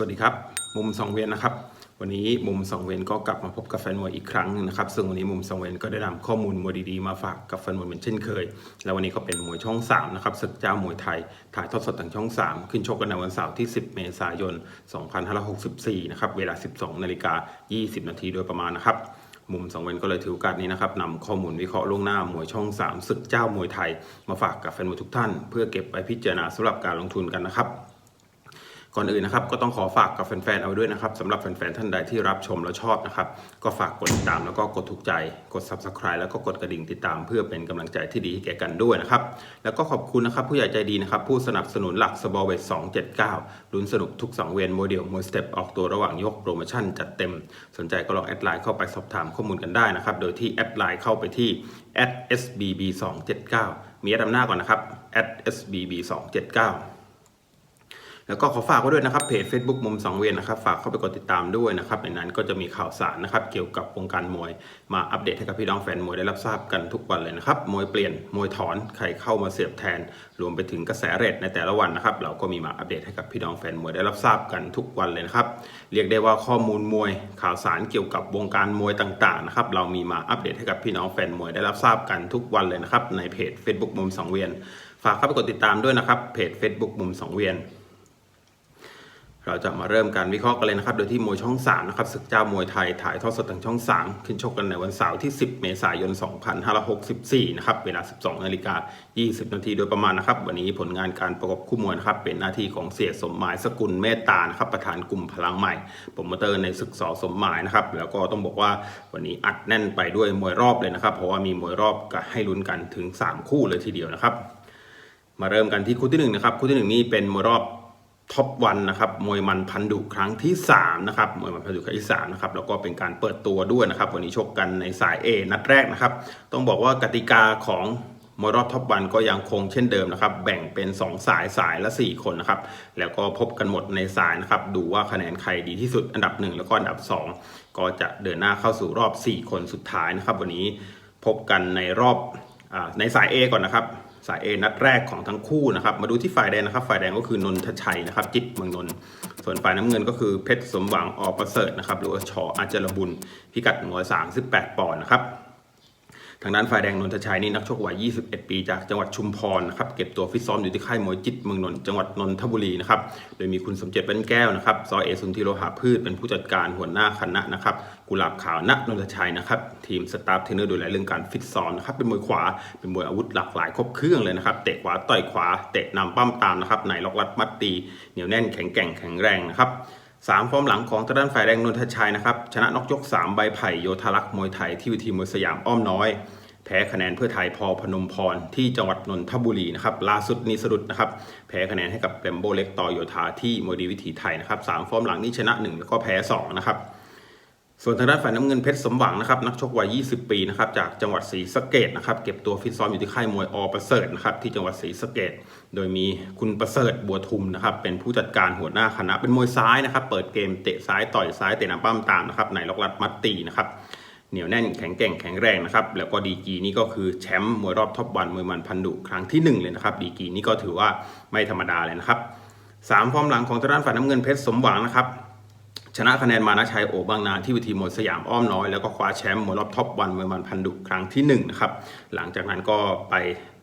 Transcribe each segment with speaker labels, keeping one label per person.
Speaker 1: สวัสดีครับ มุมสองเวียนนะครับ วันนี้มุมสองเวียนก็กลับมาพบกับแฟนมวยอีกครั้งนะครับ ซึ่งวันนี้มุมสองเวียนก็ได้นำข้อมูลมวยดีๆมาฝากกับแฟนมวยเหมือนเช่นเคย แล้ววันนี้ก็เป็นมวยช่อง3นะครับศึกเจ้ามวยไทย ถ่ายทอดสดทางช่อง 3 ขึ้นชกกันในวันเสาร์ที่ 10 เมษายน 2564 นะครับ เวลา 12นาฬิกา20 นาทีโดยประมาณนะครับมุมสองเวนก็เลยถือโอกาสนี้นะครับนำข้อมูลวิเคราะห์ล่วงหน้ามวยช่อง 3 ศึกเจ้ามวยไทย มาฝากกับแฟนมวยทุกท่าน เพื่อเก็บไปพิจารณาสำหรับการลงทุนกันนะครับ ก่อนอื่นนะครับก็ต้องขอฝากกับแฟนๆเอาไว้ด้วยนะครับสำหรับแฟนๆท่านใดที่รับชมแล้วชอบนะครับก็ฝากกดติดตามแล้วก็กดถูกใจกด subscribe แล้วก็กดกระดิ่งติดตาม เพื่อเป็นกำลังใจที่ดีให้แก่กันด้วยนะครับแล้วก็ขอบคุณนะครับผู้ใหญ่ใจดีนะครับผู้สนับสนุนหลักสบอเวท279ลุ้นสนุกทุกสังเวียนโมเดลมวยสเต็ปออกตัวระหว่างยกโปรโมชั่นจัดเต็ม สนใจก็ลองแอดไลน์เข้าไปสอบถามข้อมูลกันได้นะครับโดยที่แอดไลน์เข้าไปที่ @sbb 279มีแอดนำหน้าก่อนนะครับ @sbb 279 แล้วก็ขอฝากไว้ด้วยนะครับเพจ Facebook มุมสังเวียนนะครับฝากเข้าไปกดติดตามด้วยนะครับในนั้นก็จะมีข่าวสารนะครับเกี่ยวกับวงการมวยมาอัปเดตให้กับพี่น้องแฟนมวยได้รับทราบกันทุกวันเลยนะครับมวยเปลี่ยนมวยถอนใครเข้ามาเสียบแทน รวมไปถึงกระแสเรทในแต่ละวันนะครับเราก็มีมาอัปเดตให้กับพี่น้องแฟนมวยได้รับทราบกันทุกวันเลยนะครับเรียกได้ว่าข้อมูลมวยข่าวสารเกี่ยวกับวงการมวยต่างๆนะครับเรามีมาอัปเดตให้กับพี่น้องแฟนมวยได้รับทราบกันทุกวันเลยนะครับในเพจ Facebook มุมสังเวียน ฝากเข้าไปกดติดตามด้วยนะครับเพจ Facebook มุมสังเวียน เราจะมาเริ่มการวิเคราะห์กันเลยนะครับ โดยที่มวยช่อง 3 นะครับศึกเจ้ามวยไทยถ่ายทอดสดทางช่อง 3 ขึ้นชกกันในวันเสาร์ที่ 10 เมษายน 2564 นะครับ เวลา 12 นาฬิกา 20 นาทีโดยประมาณนะครับ วันนี้ผลงานการประกบคู่มวยนะครับ เป็นหน้าที่ของเสียสมหมายสกุลเมตตานะครับ ประธานกลุ่มพลังใหม่โปรโมเตอร์ในศึกสอสมหมายนะครับ แล้วก็ต้องบอกว่าวันนี้อัดแน่นไปด้วยมวยรอบเลยนะครับ เพราะว่ามีมวยรอบก็ให้ลุ้นกันถึง 3 คู่เลยทีเดียวนะครับ มาเริ่มกันที่คู่ที่หนึ่งนะครับ คู่ที่หนึ่งนี่เป็นมวยรอบ ท็อปวันนะครับมวยมันพันดุครั้งที่3นะครับมวยมันพันดุครั้งที่3นะครับแล้วก็เป็นการเปิดตัวด้วยนะครับวันนี้ชกกันในสาย A นัดแรกนะครับ ต้องบอกว่ากติกาของมวยรอบท็อปวันก็ยังคงเช่นเดิมนะครับ แบ่งเป็น 2 สายสายละ 4 คนนะครับ แล้วก็พบกันหมดในสายนะครับ ดูว่าคะแนนใครดีที่สุดอันดับ 1 แล้วก็อันดับ 2 ก็จะเดินหน้าเข้าสู่รอบ 4 คนสุดท้ายนะครับ วันนี้พบกันในรอบอในสาย A ก่อนนะครับ สายเอนัดแรกของทั้งคู่นะครับ มาดูที่ฝ่ายแดงนะครับ ฝ่ายแดงก็คือนนทชัยนะครับ จิตเมืองนนท์ส่วนฝ่ายน้ำเงินก็คือเพชรสมหวังอประเสริฐนะครับหรือว่าชออาจารบุญพิกัด138ปอนด์นะครับ ทางด้านฝ่ายแดงนนทชัยนี่นักชกวัย 21 ปีจากจังหวัดชุมพรนะครับเก็บตัวฟิตซ้อมอยู่ที่ค่ายมวยจิตเมืองนนท์จังหวัดนนทบุรีนะครับโดยมีคุณสมเจตเป็นแก้วนะครับซอเอสุนทิโรหาพืชเป็นผู้จัดการหัวหน้าคณะนะครับกุหลาบขาวณนนทชัยนะครับทีมสตาฟเทรนเนอร์ดูแลเรื่องการฟิตซ้อมนะครับเป็นมวยขวาเป็นมวยอาวุธหลากหลายครบเครื่องเลยนะครับเตะขวาต่อยขวาเตะนำปั้มตามนะครับไหนล็อกลัดมัดตีเหนียวแน่นแข็งแกร่งแข็งแรงนะครับ สามฟอร์มหลังของตะด้านฝ่ายแดงนนทชัยนะครับ ชนะนอกยก 3 ใบไผ่โยธารักษ์มวยไทยที่วิธีมวยสยามอ้อมน้อย แพ้คะแนนเพื่อไทยพอพนมพรที่จังหวัดนนทบุรีนะครับล่าสุดนี้สรุดนะครับ แพ้คะแนนให้กับแรมโบเล็กต่อโยธาที่มวยดีวิถีไทยนะครับสามฟอร์มหลังนี้ชนะ 1 แล้วก็แพ้2นะครับ ส่วนทางด้านฝ่ายน้ำเงินเพชรสมหวังนะครับนักชกวัย 20 ปีนะครับจากจังหวัดศรีสะเกดนะครับเก็บตัวฟิตซ้อมอยู่ที่ค่ายมวยอประเสริฐนะครับที่จังหวัดศรีสะเกดโดยมีคุณประเสริฐบัวทุมนะครับเป็นผู้จัดการหัวหน้าคณะเป็นมวยซ้ายนะครับเปิดเกมเตะซ้ายต่อยซ้ายเตะน้ำปั้มตามนะครับในล็อกลัดมัดตีนะครับเหนียวแน่นแข็งแกร่งแข็งแรงนะครับแล้วก็ดีกีนี่ก็คือแชมป์มวยรอบท็อปวันมวยมันพันดุครั้งที่หนึ่งเลยนะครับดีกีนี่ก็ถือว่าไม่ธรรมดาเลยนะครับสามฟอร์มหลังของทางด้านฝ่ายน้ำเงินเพชรสมหวังนะครับ ชนะคะแนนมานะชัยโอบางนาที่วิธีมวยสยามอ้อมน้อยแล้วก็คว้าแชมป์มวยรอบท็อปวันเมวยมันพันดุครั้งที่1นงนะครับหลังจากนั้นก็ไป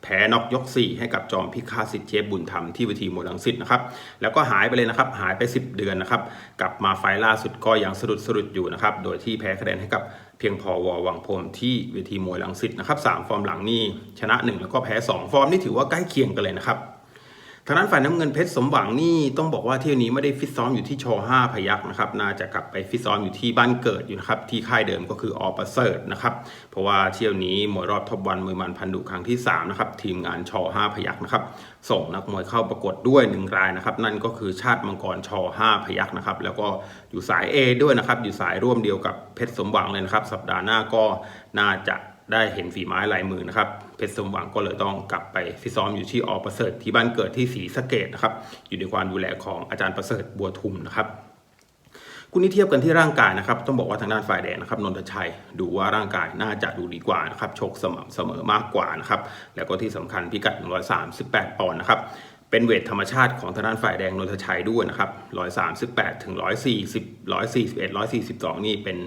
Speaker 1: แพ้นอกยก 4 ให้กับจอมพิฆาตสิทธิ์เชฟบุญธรรมที่เวิธีมวยลังสิตนะครับแล้วก็หายไปเลยนะครับหายไป 10 เดือนนะครับกลับมาไฟล่าสุดก็ยังสะดุดสะดุดอยู่นะครับโดยที่แพ้คะแนนให้กับเพียงพอวอวังพรมที่เวทีมวยลังสิตนะครับสามฟอร์มหลังนี่ชนะ 1 แล้วก็แพ้ 2 ฟอร์มนี่ถือว่าใกล้เคียงกันเลยนะครับ ทางด้านฝ่ายน้ำเงินเพชรสมหวังนี่ต้องบอกว่าเที่ยวนี้ไม่ได้ฟิตซ้อมอยู่ที่ช5พยักนะครับน่าจะกลับไปฟิตซ้อมอยู่ที่บ้านเกิดอยู่นะครับที่ค่ายเดิมก็คืออประเสริฐนะครับเพราะว่าเที่ยวนี้มวยรอบท็อปวันมวยมันพันดุครั้งที่3นะครับทีมงานช5พยักนะครับส่งนักมวยเข้าประกวดด้วยหนึ่งรายนะครับนั่นก็คือชาติมังกรช5พยักนะครับแล้วก็อยู่สาย A ด้วยนะครับอยู่สายร่วมเดียวกับเพชรสมหวังเลยนะครับสัปดาห์หน้าก็น่าจะ ได้เห็นฝีไม้ลายมือนะครับ เพชรสมหวังก็เลยต้องกลับไปฟิตซ้อมอยู่ที่ออประเสริฐที่บ้านเกิดที่ศรีสะเกดนะครับ อยู่ในความดูแลของอาจารย์ประเสริฐบัวทุมนะครับคู่นี้เทียบกันที่ร่างกายนะครับ ต้องบอกว่าทางด้านฝ่ายแดงนะครับนนทชัยดูว่าร่างกายน่าจะดูดีกว่านะครับชกสม่ำเสมอมากกว่านะครับแล้วก็ที่สำคัญพิกัด 138 ปอนด์นะครับเป็นเวทธรรมชาติของทางด้านฝ่ายแดงนนทชัยด้วยนะครับ 138 ถึง 140 141 142 นี่เป็น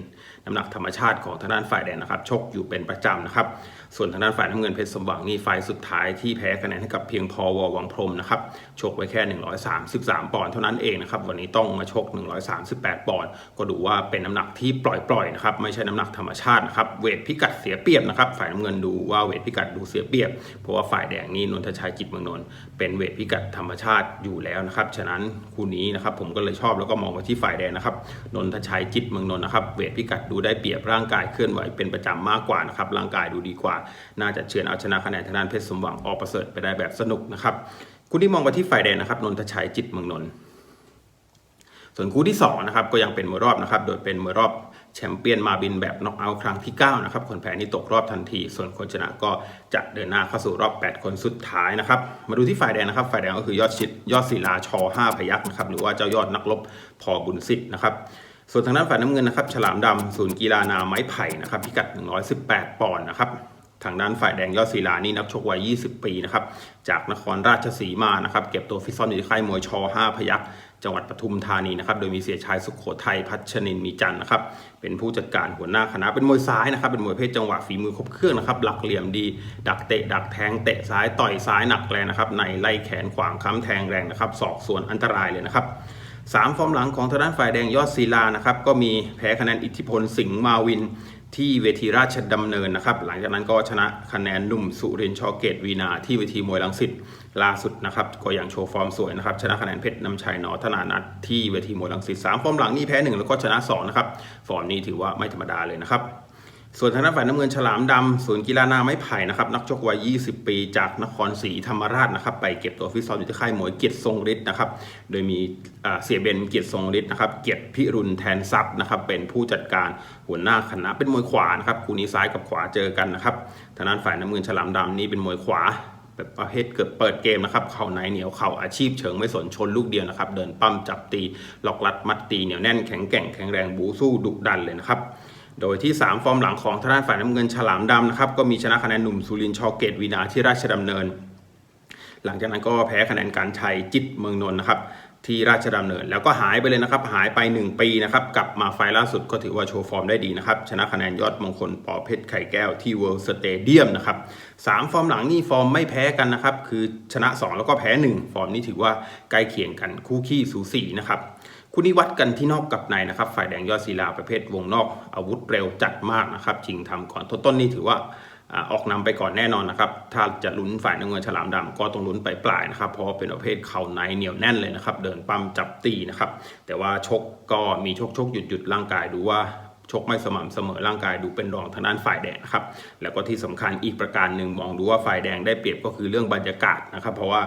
Speaker 1: น้ำหนักธรรมชาติของทางด้านฝ่ายแดงนะครับชกอยู่เป็นประจำนะครับ ส่วนทางด้านฝ่ายน้ำเงินเพชรสมหวังนี่ไฟล์สุดท้ายที่แพ้คะแนนให้กับเพียงพอวอวังพรมนะครับชกไว้แค่ 133 ปอนด์เท่านั้นเองนะครับวันนี้ต้องมาชก 138 ปอนด์ก็ดูว่าเป็นน้ำหนักที่ปล่อยๆนะครับไม่ใช่น้ำหนักธรรมชาตินะครับเวทพิกัดเสียเปรียบนะครับฝ่ายน้ำเงินดูว่าเวทพิกัดดูเสียเปรียบ เพราะว่าฝ่ายแดงนี่นนทชัยจิตเมืองนนท์เป็นเวทพิกัดธรรมชาติอยู่แล้วนะครับฉะนั้นคู่นี้นะครับผมก็เลยชอบแล้วก็มองไปที่ฝ่ายแดงนะครับนนทชัยจิตเมืองนนท์นะครับเวทพิกัดดูได้เปรียบร่างกายเคลื่อนไหวเป็นประจำมากกว่านะครับร่างกายดูดีกว่า น่าจะเฉือนเอาชนะคะแนนทางด้านเพชรสมหวังออกประเสริฐไปได้แบบสนุกนะครับคู่ที่มองไปที่ฝ่ายแดงนะครับนนทชัยจิตเมืองนนท์ส่วนคู่ที่2นะครับก็ยังเป็นมวยรอบนะครับโดยเป็นมวยรอบแชมเปี้ยนมาบินแบบน็อกเอาท์ครั้งที่9นะครับคนแพ้นี่ตกรอบทันที ส่วนคนชนะก็จะเดินหน้าเข้าสู่รอบ 8 คนสุดท้ายนะครับมาดูที่ฝ่ายแดงนะครับฝ่ายแดงก็คือยอดชิดยอดศิลาชอ5พยักนะครับหรือว่าเจ้ายอดนักรบพอบุญสิทธิ์นะครับ ส่วนทางด้านฝ่ายน้ำเงินนะครับ ฉลามดำศูนย์กีฬานาไม้ไผ่นะครับพิกัด 118 ปอนด์นะครับทางด้านฝ่ายแดงยอดศิลานี่นักชกวัย 20 ปีนะครับ จากนครราชสีมานะครับ เก็บตัวฟิตซ้อมอยู่ที่ค่ายมวยช 5 พยักจังหวัดปทุมธานีนะครับ โดยมีเสียชายสุขโขทัยพัชนินมีจันนะครับ เป็นผู้จัดการหัวหน้าคณะ เป็นมวยซ้ายนะครับ เป็นมวยเพศจังหวะฝีมือครบเครื่องนะครับ หลักเหลี่ยมดี ดักเตะ ดักแทง เตะซ้าย ต่อยซ้ายหนักแรงนะครับ ในไล่แขนขวางค้ำแทงแรงนะครับ ศอกส่วนอันตรายเลยนะครับ สามฟอร์มหลังของทางด้านฝ่ายแดงยอดศิลานะครับก็มีแพ้คะแนนอิทธิพลสิงห์มาวินที่เวทีราชดำเนินนะครับ หลังจากนั้นก็ชนะคะแนนหนุ่มสุรินชอเกตวีนาที่เวทีมวยลังสิตล่าสุดนะครับก็ยังโชว์ฟอร์มสวยนะครับชนะคะแนนเพชรนำชัยหนอธนานัทที่เวทีมวยลังสิตสามฟอร์มหลังนี่แพ้หนึ่งแล้วก็ชนะสองนะครับฟอร์มนี้ถือว่าไม่ธรรมดาเลยนะครับ ส่วนทางด้านฝ่ายน้ำเงินฉลามดำศูนย์กีฬานาไม้ไผ่นะครับนักชกวัย 20 ปีจากนครศรีธรรมราชนะครับไปเก็บตัวฟิตซ้อมอยู่ที่ค่ายมวยเกียรติทรงฤทธิ์นะครับโดยมีเสียเบนเกียรติทรงฤทธิ์นะครับเกียรติพิรุณแทนทรัพย์นะครับเป็นผู้จัดการหัวหน้าคณะเป็นมวยขวานะครับคู่นี้ซ้ายกับขวาเจอกันนะครับทางด้านฝ่ายน้ำเงินฉลามดำนี่เป็นมวยขวาแบบประเภทเกือบเปิดเกมนะครับ เข่าในเหนียวเข่าอาชีพเฉิงไม่สนชนลูกเดียวนะครับ เดินปั้มจับตีหลอกลัดมัดตีเหนียวแน่นแข็งแกร่งแข็งแรงบูสู้ดุดันเลยนะครับ โดยที่ 3 ฟอร์มหลังของทางด้านฝ่ายน้ำเงินฉลามดำนะครับก็มีชนะคะแนนหนุ่มสุรินทร์ชอเกตวีนาที่ราชดำเนิน หลังจากนั้นก็แพ้คะแนนการชัยจิตเมืองนนท์นะครับที่ราชดำเนิน แล้วก็หายไปเลยนะครับหายไป 1 ปีนะครับกลับมาไฟล์ล่าสุดก็ถือว่าโชว์ฟอร์มได้ดีนะครับชนะคะแนนยอดมงคลปอเพชรไข่แก้วที่เวิลด์สเตเดียมนะครับสามฟอร์มหลังนี่ฟอร์มไม่แพ้กันนะครับคือชนะ 2 แล้วก็แพ้ 1 ฟอร์มนี้ถือว่าใกล้เคียงกันคู่ขี้สูสีนะครับ คู่นี้วัดกันที่นอกกับในนะครับ ฝ่ายแดงยอดศิลาประเภทวงนอก อาวุธเร็วจัดมากนะครับชิงทำก่อนต้นนี่ถือว่าออกนำไปก่อนแน่นอนนะครับ ถ้าจะลุ้นฝ่ายน้ำเงินฉลามดำก็ต้องลุ้นไปปลายนะครับ เพราะเป็นประเภทเข่าในเหนียวแน่นเลยนะครับ เดินปั้มจับตีนะครับ แต่ว่าชกก็มีชกชกหยุดหยุดร่างกายดูว่าชกไม่สม่ำเสมอร่างกายดูเป็นรองทางด้านฝ่ายแดงนะครับ แล้วก็ที่สำคัญอีกประการหนึ่งมองดูว่าฝ่ายแดงได้เปรียบก็คือเรื่องบรรยากาศนะครับ เพราะว่า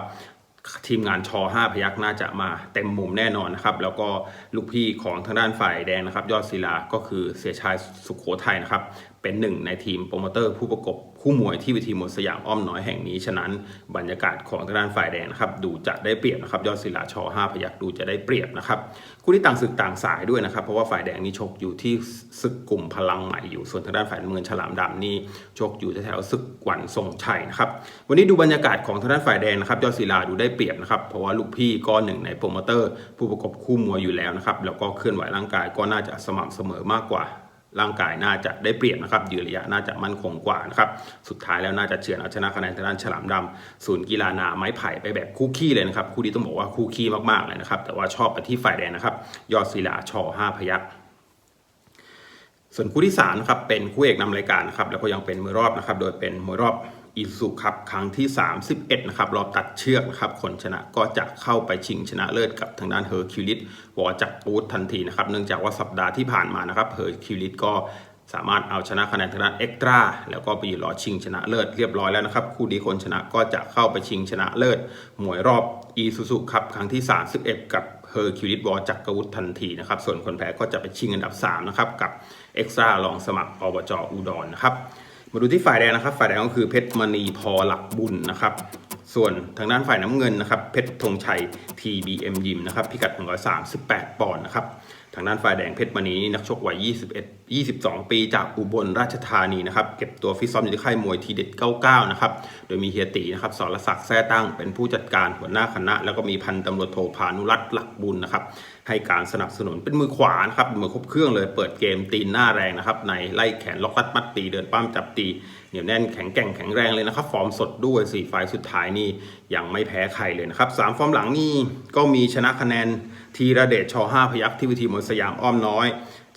Speaker 1: ทีมงานชอ5พยักน่าจะมาเต็มมุมแน่นอนนะครับ แล้วก็ลูกพี่ของทางด้านฝ่ายแดงนะครับ ยอดศิลาก็คือเสียชายสุขโขทัยนะครับ เป็นหนึ่งในทีมโปรโมเตอร์ผู้ประกบคู่มวยที่เวทีมวยสยามอ้อมน้อยแห่งนี้ ฉะนั้นบรรยากาศของทางด้านฝ่ายแดงนะครับดูจะได้เปรียบนะครับยอดศิลาชอ5พยักดูจะได้เปรียบนะครับคู่ที่ต่างศึกต่างสายด้วยนะครับเพราะว่าฝ่ายแดงนี่ชกอยู่ที่ศึกกลุ่มพลังใหม่อยู่ส่วนทางด้านฝ่ายน้ำเงินฉลามดำนี่ชกอยู่แถวศึกวันทรงชัยนะครับวันนี้ดูบรรยากาศของทางด้านฝ่ายแดงนะครับยอดศิลาดูได้เปรียบนะครับเพราะว่าลูกพี่ก็หนึ่งในโปรโมเตอร์ผู้ประกบคู่มวยอยู่แล้วนะครับแล้วก็เคลื่อนไหวร่างกายก็น่าจะสม่ำเสมอมากกว่า ร่างกายน่าจะได้เปรียบนะครับยืนระยะน่าจะมั่นคงกว่านะครับสุดท้ายแล้วน่าจะเฉือนเอาชนะคะแนนทางด้านฉลามดำศูนย์กีฬานาไม้ไผ่ไปแบบคู่ขี้เลยนะครับคู่นี้ต้องบอกว่าคู่ขี้มากๆเลยนะครับแต่ว่าชอบไปที่ฝ่ายแดงนะครับ ยอดศิลาชอห้าพยักส่วนคู่ที่3นะครับเป็นคู่เอกนำรายการนะครับแล้วก็ยังเป็นมือรอบนะครับโดยเป็นมือรอบ อีสุครับครั้งที่ 31 นะครับรอบตัดเชือกนะครับคนชนะก็จะเข้าไปชิงชนะเลิศกับทางด้านเฮอร์คิวลิสวอจักรปูดทันทีนะครับเนื่องจากว่าสัปดาห์ที่ผ่านมานะครับเฮอร์คิวลิสก็สามารถเอาชนะคะแนนทางด้านเอ็กตราแล้วก็ไปยืนรอชิงชนะเลิศเรียบร้อยแล้วนะครับคู่นี้คนชนะก็จะเข้าไปชิงชนะเลิศหมวยรอบอีซูซุครับครั้งที่ 31 กับเฮอร์คิวลิสวอจักรวุฒทันทีนะครับส่วนคนแพ้ก็จะไปชิงอันดับ3นะครับกับเอ็กซ์ตรารองสมัครอบจอุดรนะครับ มาดูที่ฝ่ายแดงนะครับ ฝ่ายแดงก็คือเพชรมณีพอหลักบุญนะครับ ส่วนทางด้านฝ่ายน้ำเงินนะครับ เพชรธงชัย TBM ยิมนะครับ พิกัด 138 ปอนด์นะครับ ทางด้านฝ่ายแดงเพชรมณีนี่นักชกวัย21 22 ปีจากอุบลราชธานีนะครับเก็บตัวฟิตซ้อมอยู่ที่ค่ายมวยทีเด็ด 99 นะครับโดยมีเฮียตีนะครับสรศักดิ์แท้ตั้งเป็นผู้จัดการหัวหน้าคณะ แล้วก็มีพันตำรวจโทพานุรัตน์หลักบุญนะครับให้การสนับสนุนเป็นมือขวานะครับมือครบเครื่องเลยเปิดเกมตีนหน้าแรงนะครับในไล่แขนล็อกรัดมัดตีเดินปั้มจับตีเหนียวแน่นแข็งแกร่งแข็งแรงเลยนะครับฟอร์มสดด้วย4ไฟล์สุดท้ายนี่ยังไม่แพ้ใครเลยนะครับสามฟอร์มหลังนี่ก็มีชนะคะแนน ทีระเดชช5พยัคฆ์ที่วิธีมวยสยามอ้อมน้อย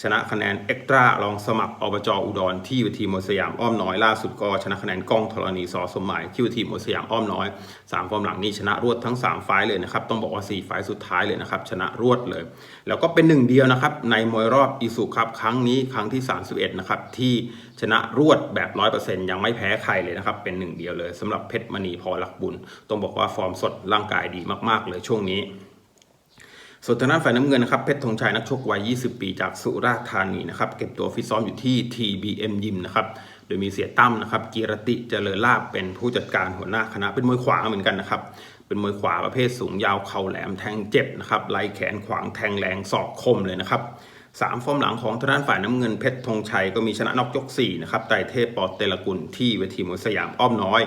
Speaker 1: ชนะคะแนนเอ็กตร้ารองสมัครอบจอุดรที่วิธีมวยสยามอ้อมน้อยล่าสุดก็ชนะคะแนนกล้องธรณีสอสมหมายที่วิธีมวยสยามอ้อมน้อยสามฟอร์มหลังนี้ชนะรวดทั้ง 3 ไฟล์เลยนะครับต้องบอกว่า 4 ไฟล์สุดท้ายเลยนะครับชนะรวดเลย แล้วก็เป็นหนึ่งเดียวนะครับในมวยรอบอีสุครับครั้งนี้ครั้งที่ 31นะครับที่ชนะรวดแบบ 100%ยังไม่แพ้ใครเลยนะครับเป็นหนึ่งเดียวเลยสำหรับเพชรมณีพอลักบุญ ต้องบอกว่าฟอร์มสดร่างกายดีมากๆเลยช่วงนี้ ส่วนทางด้านฝ่ายน้ำเงินนะครับเพชรธงชัยนักชกวัย 20 ปีจากสุราษฎร์ธานีนะครับเก็บตัวฟิตซ้อมอยู่ที่ TBM ยิมนะครับโดยมีเสียตั้มนะครับกีรติเจริญลาบเป็นผู้จัดการหัวหน้าคณะเป็นมวยขวาเหมือนกันนะครับเป็นมวยขวาประเภทสูงยาวเข่าแหลมแทงเจ็บนะครับไล่แขนขวางแทงแรงศอกคมเลยนะครับสามฟอร์มหลังของทางด้านฝ่ายน้ำเงินเพชรธงชัยก็มีชนะนอกยก4นะครับไตเทพปอเตลกุลที่เวทีมวยสยามอ้อมน้อย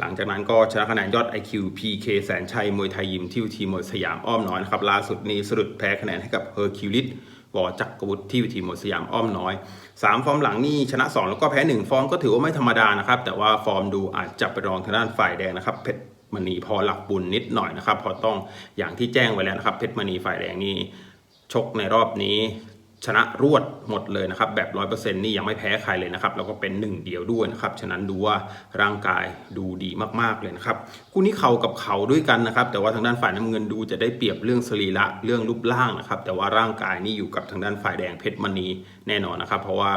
Speaker 1: หลังจากนั้นก็ชนะคะแนนยอด IQ PK แสนชัยมวยไทยยิมที่วิธีมวยสยามอ้อมน้อยนะครับล่าสุดนี้สะดุดแพ้คะแนนให้กับเฮอร์คิวลิสวอจักรวุฒิที่วิธีมวยสยามอ้อมน้อย 3 ฟอร์มหลังนี่ชนะ 2 แล้วก็แพ้ 1 ฟอร์มก็ถือว่าไม่ธรรมดานะครับ แต่ว่าฟอร์มดูอาจจะไปรองทางด้านฝ่ายแดงนะครับเพชรมณีพอหลักบุญนิดหน่อยนะครับ พอต้องอย่างที่แจ้งไว้แล้วนะครับเพชรมณีฝ่ายแดงนี่ชกในรอบนี้ ชนะรวดหมดเลยนะครับ แบบร้อยเปอร์เซ็นต์นี่ยังไม่แพ้ใครเลยนะครับ แล้วก็เป็นหนึ่งเดียวด้วยนะครับ ฉะนั้นดูว่าร่างกายดูดีมากๆเลยนะครับ คู่นี้เข่ากับเข่าด้วยกันนะครับ แต่ว่าทางด้านฝ่ายน้ำเงินดูจะได้เปรียบเรื่องสรีระเรื่องรูปร่างนะครับ แต่ว่าร่างกายนี่อยู่กับทางด้านฝ่ายแดงเพชรมณีแน่นอนนะครับ เพราะว่า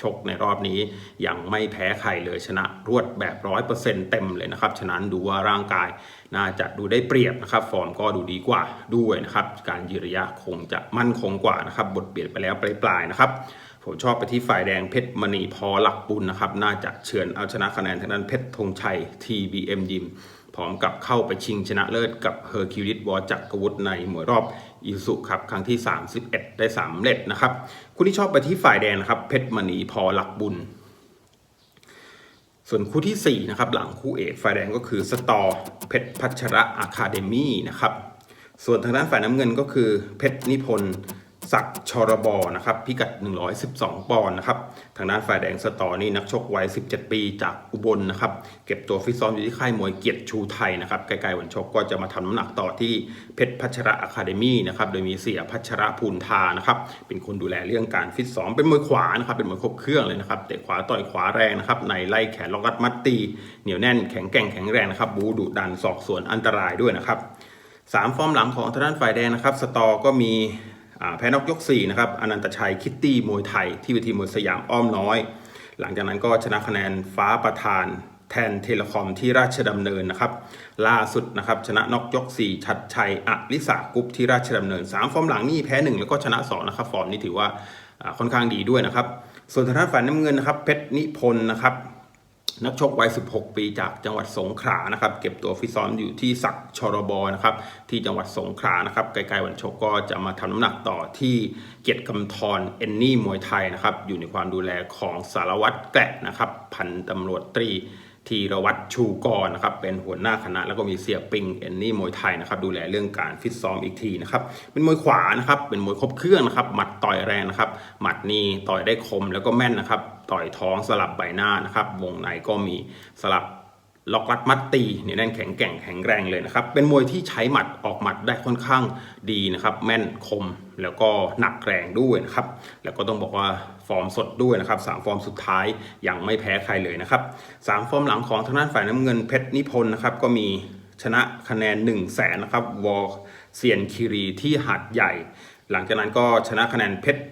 Speaker 1: ชกในรอบนี้ยังไม่แพ้ใครเลยชนะรวดแบบร้อยเปอร์เซ็นต์เต็มเลยนะครับ ฉะนั้นดูว่าร่างกายน่าจะดูได้เปรียบนะครับ ฟอร์มก็ดูดีกว่าด้วยนะครับ การยืนระยะคงจะมั่นคงกว่านะครับ บทเปลี่ยนไปแล้วปลายๆนะครับผมชอบไปที่ฝ่ายแดงเพชรมณีพอหลักบุญนะครับ น่าจะเฉือนเอาชนะคะแนนทางด้านเพชรธงชัย TBM ยิมพร้อมกับเข้าไปชิงชนะเลิศกับเฮอร์คิวลิสวอจักรวุฒิในมวยรอบ อิสุครับครั้งที่ 31 ได้สำเล็ดนะครับคู่ที่ชอบไปที่ฝ่ายแดงนะครับ เพชรมณีพอหลักบุญ ส่วนคู่ที่ 4 นะครับ หลังคู่เอกฝ่ายแดงก็คือสตอเพชรพัชระอะคาเดมี่นะครับ ส่วนทางด้านฝ่ายน้ำเงินก็คือเพชรนิพนธ์ ศักดิ์ชรบนะครับพิกัด 112 ปอนด์นะครับทางด้านฝ่ายแดงสตอนี่นักชกวัย 17 ปีจากอุบลนะครับเก็บตัวฟิตซ้อมอยู่ที่ค่ายมวยเกียรติชูไทยนะครับใกล้ๆวันชกก็จะมาทำน้ำหนักต่อที่เพชรพัชระอะคาเดมี่นะครับโดยมีเสียพัชระภูนทานะครับเป็นคนดูแลเรื่องการฟิตซ้อมเป็นมวยขวานะครับเป็นมวยครบเครื่องเลยนะครับเตะขวาต่อยขวาแรงนะครับในไล่แขนล็อกรัดมัดตีเหนียวแน่นแข็งแกร่งแข็งแรงนะครับบูดุดันศอกสวนอันตรายด้วยนะครับสามฟอร์มหลังของทางด้านฝ่ายแดงนะครับ สตอก็มี แพ้นอกยก4นะครับอนันตชัยคิตตี้มวยไทย ที่เวทีมวยสยามอ้อมน้อย หลังจากนั้นก็ชนะคะแนนฟ้าประธานแทนเทเลคอมที่ราชดำเนินนะครับ ล่าสุดนะครับชนะนอกยก 4 ชัดชัยอลิสากุ๊ปที่ราชดำเนิน 3 ฟอร์มหลังนี่แพ้ 1 แล้วก็ชนะ 2 นะครับ ฟอร์มนี้ถือว่าอ่าค่อนข้างดีด้วยนะครับ ส่วนทางด้านฝ่ายน้ำเงินนะครับเพชรนิพนธ์นะครับ นักชกวัย 16 ปีจากจังหวัดสงขลานะครับ เก็บตัวฟิตซ้อมอยู่ที่ศักดิ์ชรบนะครับ ที่จังหวัดสงขลานะครับใกล้ๆวันชกก็จะมาทำน้ำหนักต่อที่เกียรติกำธรเอนนี่มวยไทยนะครับ อยู่ในความดูแลของสารวัตรแกะนะครับ พันตำรวจตรีธีรวัตรชูกรนะครับเป็นหัวหน้าคณะ แล้วก็มีเสียปิงเอนนี่มวยไทยนะครับดูแลเรื่องการฟิตซ้อมอีกทีนะครับเป็นมวยขวานะครับเป็นมวยครบเครื่องนะครับหมัดต่อยแรงนะครับหมัดนี่ต่อยได้คมแล้วก็แม่นนะครับ ต่อยท้องสลับใบหน้านะครับ วงในก็มีสลับล็อกรัดมัดตีเนี่ยแน่นแข็งแกร่งแข็งแรงเลยนะครับ เป็นมวยที่ใช้หมัดออกหมัดได้ค่อนข้างดีนะครับ แม่นคมแล้วก็หนักแรงด้วยนะครับ แล้วก็ต้องบอกว่าฟอร์มสดด้วยนะครับสามฟอร์มสุดท้ายยังไม่แพ้ใครเลยนะครับสามฟอร์มหลังของทางด้านฝ่ายน้ำเงินเพชรนิพนธ์นะครับก็มีชนะคะแนน1 0 0 0 0แสนนะครับวอลเซียนคิรีที่หัดใหญ่ หลังจากนั้นก็ชนะคะแนนเพชร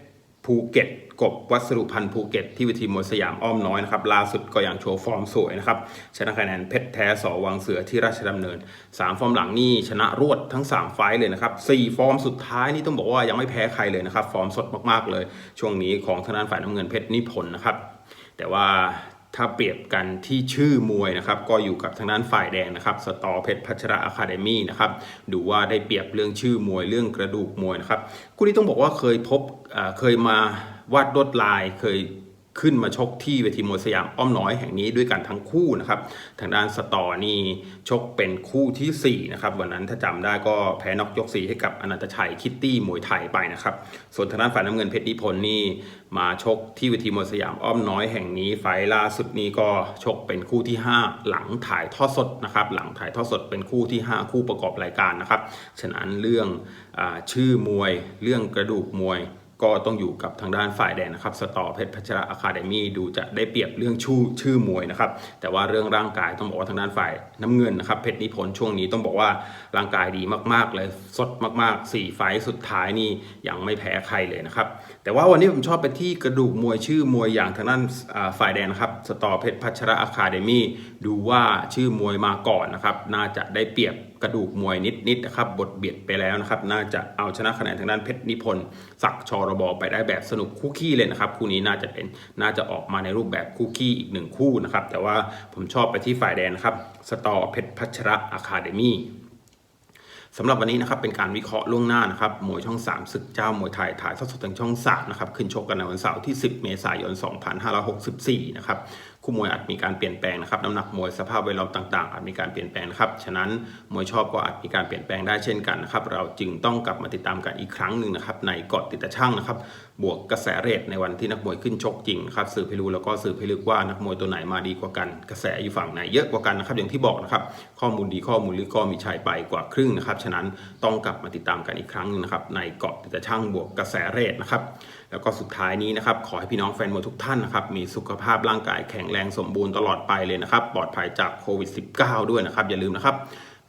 Speaker 1: ภูเก็ตกบวัสดุพันธ์ภูเก็ตที่วิธีมวยสยามอ้อมน้อยนะครับล่าสุดก็อย่างโชว์ฟอร์มสวยนะครับชนะคะแนนเพชรแท้สอวังเสือที่ราชดำเนิน 3 ฟอร์มหลังนี่ชนะรวดทั้ง 3 ไฟล์เลยนะครับ4ฟอร์มสุดท้ายนี่ต้องบอกว่ายังไม่แพ้ใครเลยนะครับ ฟอร์มสดมากๆเลย ช่วงนี้ของทนานฝ่ายน้ำเงินเพชรนิพนธ์นะครับแต่ว่า ถ้าเปรียบกันที่ชื่อมวยนะครับ ก็อยู่กับทางด้านฝ่ายแดงนะครับ สตอเพชรพัชระอะคาเดมี่นะครับ ดูว่าได้เปรียบเรื่องชื่อมวยเรื่องกระดูกมวยนะครับ คู่นี้ต้องบอกว่าเคยพบเคยมาวาดลวดลายเคย ขึ้นมาชกที่เวทีมวยสยามอ้อมน้อยแห่งนี้ด้วยกันทั้งคู่นะครับทางด้านสตอนี่ชกเป็นคู่ทีสี่4นะครับวันนั้นถ้าจำได้ก็แพ้นอกยกสีให้กับอนันตชัยคิตตี้มวยไทยไปนะครับส่วนทางด้านฝ่ายน้ำเงินเพชรนิพนธ์นี่มาชกที่เวทีมวยสยามอ้อมน้อยแห่งนี้ไฟล์ล่าสุดนี้ก็ชกเป็นคู่ที่ 5 หลังถ่ายทอดสดนะครับหลังถ่ายทอดสดเป็นคู่ที่ 5 คู่ประกอบรายการนะครับฉะนั้นเรื่องอชื่อมวย เรื่องกระดูกมวย ก็ต้องอยู่กับทางด้านฝ่ายแดงนะครับสตอเพชรพัชระอะคาเดมี่ดูจะได้เปรียบเรื่องชื่อชื่อมวยนะครับแต่ว่าเรื่องร่างกายต้องบอกว่าทางด้านฝ่ายน้ำเงินนะครับเพชรนิพนธ์ช่วงนี้ต้องบอกว่าร่างกายดีมากๆเลยสดมากๆ 4 ไฟสุดท้ายนี่ยังไม่แพ้ใครเลยนะครับแต่ว่าวันนี้ผมชอบไปที่กระดูกมวยชื่อมวยอย่างทางด้านฝ่ายแดงนะครับสตอเพชรพัชระอะคาเดมี่ดูว่าชื่อมวยมาก่อนนะครับน่าจะได้เปรียบ กระดูกมวยนิดๆนะครับบทเบียดไปแล้วนะครับน่าจะเอาชนะคะแนนทางด้านเพชรนิพนธ์ศักดิ์ชรบอไปได้แบบสนุกคู่ขี้เลยนะครับคู่นี้น่าจะเป็นน่าจะออกมาในรูปแบบคู่ขี้อีกหนึ่งคู่นะครับแต่ว่าผมชอบไปที่ฝ่ายแดนนะครับสตอเพชรพัชระอะคาเดมี่สำหรับวันนี้นะครับเป็นการวิเคราะห์ล่วงหน้านะครับมวยช่อง 3 ศึกเจ้ามวยไทยถ่ายทอดสดทางช่อง 3 นะครับ ขึ้นชกกันในวันเสาร์ที่ 10 เมษายน 2564 นะครับ คู่มวยอาจมีการเปลี่ยนแปลงนะครับน้ำหนักมวยสภาพแวดล้อมต่างๆอาจมีการเปลี่ยนแปลงนะครับฉะนั้นมวยชอบก็อาจมีการเปลี่ยนแปลงได้เช่นกันนะครับเราจึงต้องกลับมาติดตามกันอีกครั้งหนึ่งนะครับในเกาะติดตะช่างนะครับบวกกระแสเรทในวันที่นักมวยขึ้นชกจริงครับสืบให้รู้แล้วก็สืบให้ลึกว่านักมวยตัวไหนมาดีกว่ากัน กระแสอยู่ฝั่งไหนเยอะกว่ากันนะครับอย่างที่บอกนะครับข้อมูลดีข้อมูลลึกก็มีชัยไปกว่าครึ่งนะครับฉะนั้นต้องกลับมาติดตามกันอีกครั้งหนึงนะครับในเกาะติดตะช่างบวกกระแสเรทนะครับ แล้วก็สุดท้ายนี้นะครับ ขอให้พี่น้องแฟนมวยทุกท่านนะครับ มีสุขภาพร่างกายแข็งแรงสมบูรณ์ตลอดไปเลยนะครับ ปลอดภัยจากโควิด -19 ด้วยนะครับ อย่าลืมนะครับ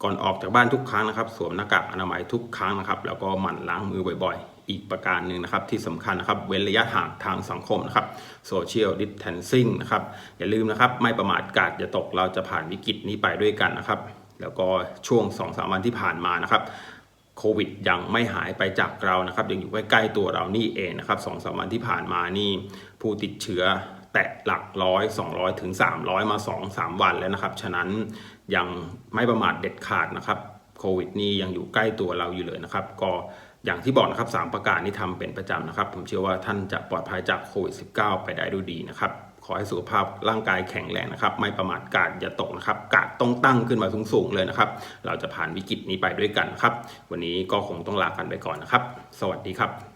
Speaker 1: ก่อนออกจากบ้านทุกครั้งนะครับ สวมหน้ากากอนามัยทุกครั้งนะครับ แล้วก็หมั่นล้างมือบ่อยๆ อีกประการหนึ่งนะครับ ที่สำคัญนะครับ เว้นระยะห่างทางสังคมนะครับโซเชียลดิสเทนซิ่งนะครับ อย่าลืมนะครับ ไม่ประมาทกาดอย่าตก เราจะผ่านวิกฤตนี้ไปด้วยกันนะครับ แล้วก็ช่วง2-3วันที่ผ่านมานะครับ โควิดยังไม่หายไปจากเรานะครับ ยังอยู่ใกล้ๆตัวเรานี่เองนะครับสองสามวันที่ผ่านมานี่ผู้ติดเชื้อแตะหลักร้อย200 ถึง 300 มา 2-3 วันแล้วนะครับ ฉะนั้นยังไม่ประมาทเด็ดขาดนะครับโควิดนี่ยังอยู่ใกล้ตัวเราอยู่เลยนะครับ ก็อย่างที่บอกนะครับ 3 ประการนี้ทำเป็นประจำนะครับ ผมเชื่อว่าท่านจะปลอดภัยจากโควิด -19 ไปได้ด้วยดีนะครับ อให้สุขภาพร่างกายแข็งแรงนะครับ ไม่ประมาทกาดอย่าตกนะครับ กาดต้องตั้งขึ้นมาสูงๆเลยนะครับ เราจะผ่านวิกฤตนี้ไปด้วยกันครับ วันนี้ก็คงต้องลากันไปก่อนนะครับ สวัสดีครับ